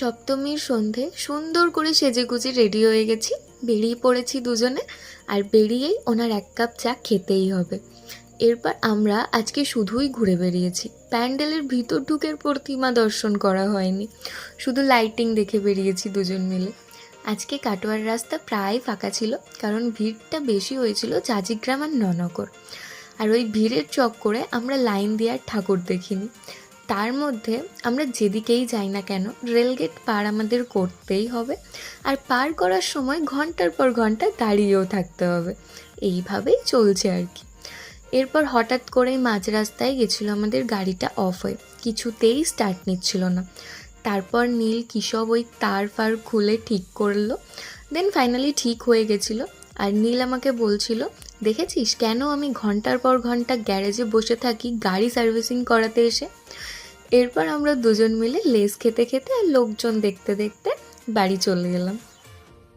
সপ্তমীর সন্ধে সুন্দর করে সেজেগুজে রেডি হয়ে গেছি। বেরিয়ে পড়েছি দুজনে আর বেরিয়েই ওনার এক কাপ চা খেতেই হবে। এরপর আমরা আজকে শুধুই ঘুরে বেরিয়েছি। প্যান্ডেলের ভিতর ঢুকের প্রতিমা দর্শন করা হয়নি। শুধু লাইটিং দেখে বেরিয়েছি দুজন মিলে। আজকে কাটোয়ার রাস্তা প্রায় ফাঁকা ছিল, কারণ ভিড়টা বেশি হয়েছিল জাজিগ্রাম আর ননগর। আর ওই ভিড়ের চক্করে আমরা লাইন দিয়ে আর ঠাকুর দেখিনি। তার মধ্যে আমরা যেদিকেই যাই না কেন, রেলগেট পার আমাদের করতেই হবে। আর পার করার সময় ঘণ্টার পর ঘণ্টা দাঁড়িয়েও থাকতে হবে। এইভাবেই চলছে আর কি। এরপর হঠাৎ করেই মাঝ রাস্তায় গেছিল আমাদের গাড়িটা অফ হয়ে। কিছুতেই স্টার্ট নিচ্ছিল না। তারপর নীল কিসব ওই তার ফার খুলে ঠিক করল। দেন ফাইনালি ঠিক হয়ে গেছিল। আর নীল আমাকে বলছিল, দেখেছিস কেন আমি ঘণ্টার পর ঘণ্টা গ্যারেজে বসে থাকি, গাড়ি সার্ভিসিং করাতে এসে? এরপর আমরা দুজন মিলে লেস খেতে খেতে আর লোকজন দেখতে দেখতে বাড়ি চলে গেলাম।